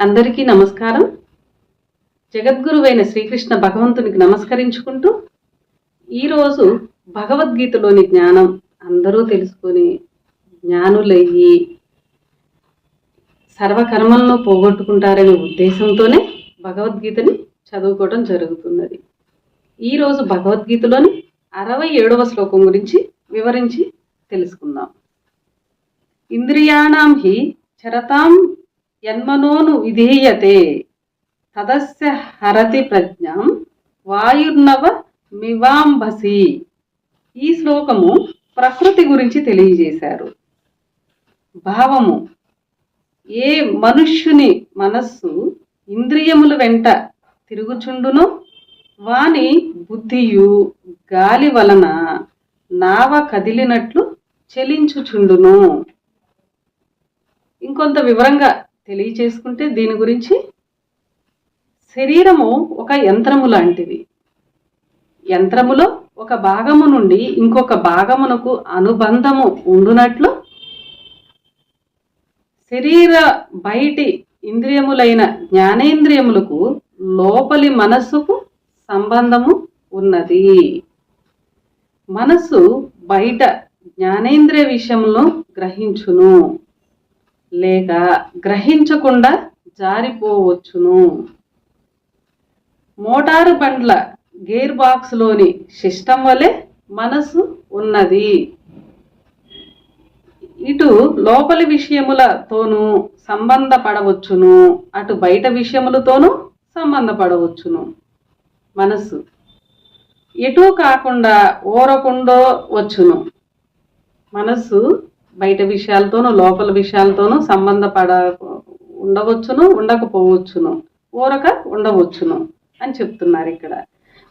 అందరికీ నమస్కారం. జగద్గురువైన శ్రీకృష్ణ భగవంతునికి నమస్కరించుకుంటూ ఈరోజు భగవద్గీతలోని జ్ఞానం అందరూ తెలుసుకొని జ్ఞానులయ్యి సర్వకర్మలను పోగొట్టుకుంటారనే ఉద్దేశంతోనే భగవద్గీతని చదువుకోవడం జరుగుతున్నది. ఈరోజు భగవద్గీతలోని అరవై ఏడవ శ్లోకం గురించి వివరించి తెలుసుకుందాం. ఇంద్రియాణం హి చరతాం యన్మనోను విధీయతే. తదస్య హరతి ప్రజ్ఞం వాయుర్నవ మివాంబసి ఈ శ్లోకము ప్రకృతి గురించి తెలియజేశారు. భావము. ఏ మనుష్యుని మనస్సు ఇంద్రియముల వెంట తిరుగుచుండునో వాని బుద్ధియు గాలి వలన నావ కదిలినట్లు చెలించుచుండును. ఇంకొంత వివరంగా తెలియచేసుకుంటే దీని గురించి శరీరము ఒక యంత్రము లాంటిది. యంత్రములో ఒక భాగము నుండి ఇంకొక భాగమునకు అనుబంధము ఉండునట్లు శరీర బయటి ఇంద్రియములైన జ్ఞానేంద్రియములకు లోపలి మనస్సుకు సంబంధము ఉన్నది. మనస్సు బయట జ్ఞానేంద్రియ విషయంలో గ్రహించును. లేక గ్రహించకుండా జారిపోవచ్చును. మోటారు బండ్ల గేర్ బాక్స్లోని సిస్టమ్ వలె మనసు ఉన్నది. ఇటు లోపలి విషయములతోనూ సంబంధపడవచ్చును అటు బయట విషయములతోనూ సంబంధపడవచ్చును. మనస్సు ఎటు కాకుండా ఓరకుండో వచ్చును మనసు బయట విషయాలతోనూ లోపల విషయాలతోనూ సంబంధపడ ఉండవచ్చును ఉండకపోవచ్చును. ఊరక ఉండవచ్చును అని చెప్తున్నారు ఇక్కడ.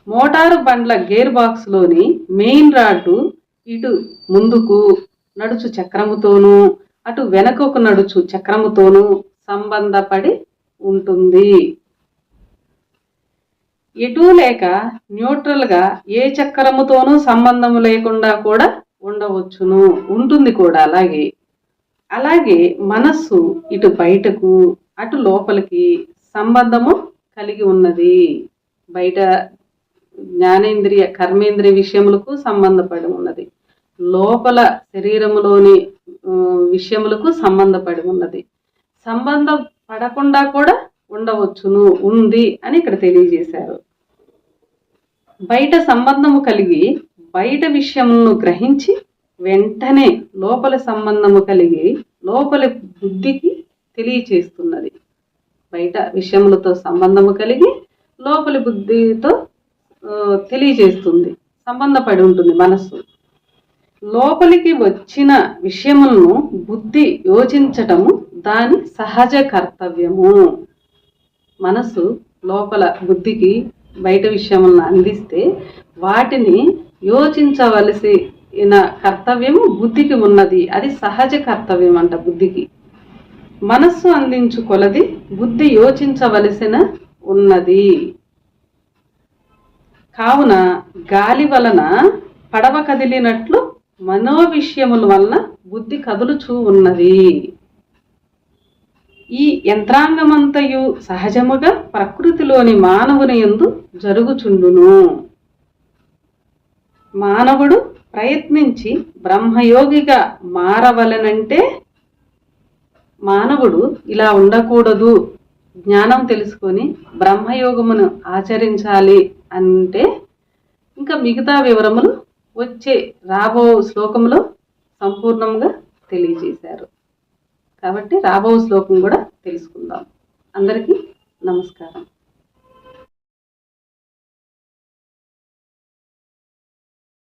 మోటారు బండ్ల గేర్ బాక్స్లోని మెయిన్ రాడ్డు ఇటు ముందుకు నడుచు చక్రముతోనూ అటు వెనకకు నడుచు చక్రముతోనూ సంబంధపడి ఉంటుంది. ఎటు లేక న్యూట్రల్గా ఏ చక్రముతోనూ సంబంధము లేకుండా కూడా ఉండవచ్చును. ఉంటుంది కూడా అలాగే. అలాగే మనస్సు ఇటు బయటకు అటు లోపలికి సంబంధము కలిగి ఉన్నది. బయట జ్ఞానేంద్రియ కర్మేంద్రియ విషయములకు సంబంధపడి ఉన్నది. లోపల శరీరములోని విషయములకు సంబంధపడి ఉన్నది. సంబంధం పడకుండా కూడా ఉండవచ్చును ఉంది అని ఇక్కడ తెలియజేశారు. బయట సంబంధము కలిగి బయట విషయంను గ్రహించి వెంటనే లోపల సంబంధము కలిగి లోపలి బుద్ధికి తెలియచేస్తున్నది. బయట విషయములతో సంబంధము కలిగి లోపలి బుద్ధితో తెలియజేస్తుంది సంబంధపడి ఉంటుంది మనస్సు. లోపలికి వచ్చిన విషయములను బుద్ధి యోచించటము దాని సహజ కర్తవ్యము. మనసు లోపల బుద్ధికి బయట విషయములను అందిస్తే వాటిని యోచించవలసిన కర్తవ్యము బుద్ధికి ఉన్నది. అది సహజ కర్తవ్యం అంట బుద్ధికి. మనస్సు అందించు కొలది బుద్ధి యోచించవలసిన ఉన్నది. కావున గాలి వలన పడవ కదిలినట్లు మనో విషయముల వలన బుద్ధి కదులుచూ ఉన్నది. ఈ యంత్రాంగమంతయు సహజముగా ప్రకృతిలోని మానవుని యందు జరుగుచుండును. మానవుడు ప్రయత్నించి బ్రహ్మయోగిగా మారవలనంటే మానవుడు ఇలా ఉండకూడదు. జ్ఞానం తెలుసుకొని బ్రహ్మయోగమును ఆచరించాలి అంటే ఇంకా మిగతా వివరములు వచ్చే రాబో శ్లోకంలో సంపూర్ణంగా తెలియజేశారు. కాబట్టి రాబో శ్లోకం కూడా తెలుసుకుందాం. అందరికీ నమస్కారం.